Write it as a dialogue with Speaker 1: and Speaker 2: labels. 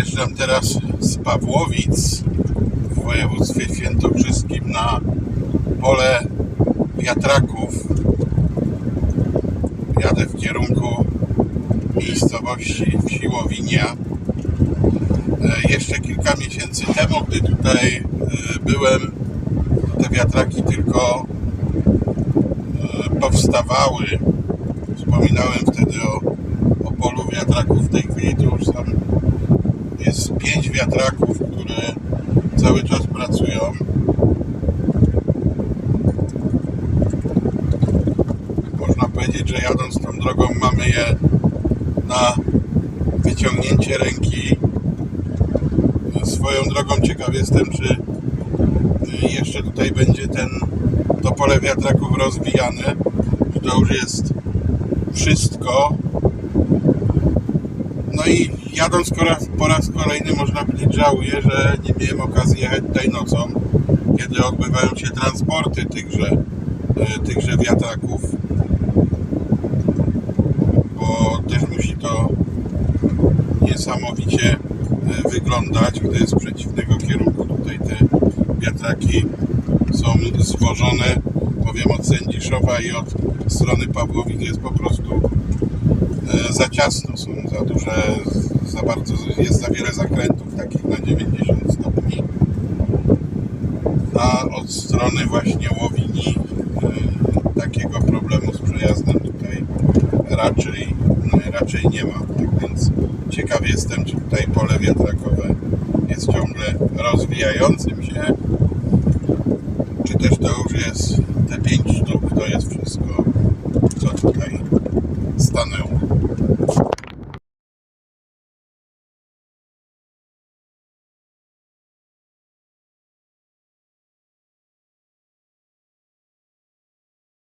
Speaker 1: Wyjeżdżam teraz z Pawłowic w województwie świętokrzyskim na pole wiatraków. Jadę w kierunku miejscowości Siłowinia. E, Jeszcze kilka miesięcy temu, gdy tutaj e, byłem, te wiatraki tylko e, powstawały. Wspominałem wtedy o, o polu wiatraków. W tej chwili tu już są, jest pięć wiatraków, które cały czas pracują. Można powiedzieć, że jadąc tą drogą mamy je na wyciągnięcie ręki. Swoją drogą ciekaw jestem, czy y, jeszcze tutaj będzie ten, to pole wiatraków rozwijane. To już jest wszystko. No i jadąc po raz, kolejny można powiedzieć żałuję, że nie miałem okazji jechać tutaj nocą, kiedy odbywają się transporty tychże, y, tychże wiatraków. Bo też musi to niesamowicie e, wyglądać, gdy z przeciwnego kierunku tutaj te wiatraki są zwożone, powiem od Sędziszowa i od strony Pawłowic jest po prostu e, za ciasno, są za duże, za bardzo, jest za wiele zakrętów takich na 90 stopni. A od strony właśnie Łowini e, takiego problemu z przejazdem tutaj raczej, raczej nie ma. Tak więc ciekaw jestem, czy tutaj pole wiatrakowe jest ciągle rozwijającym się, czy też to już jest te pięć sztuk, to jest wszystko, co tutaj stanęło.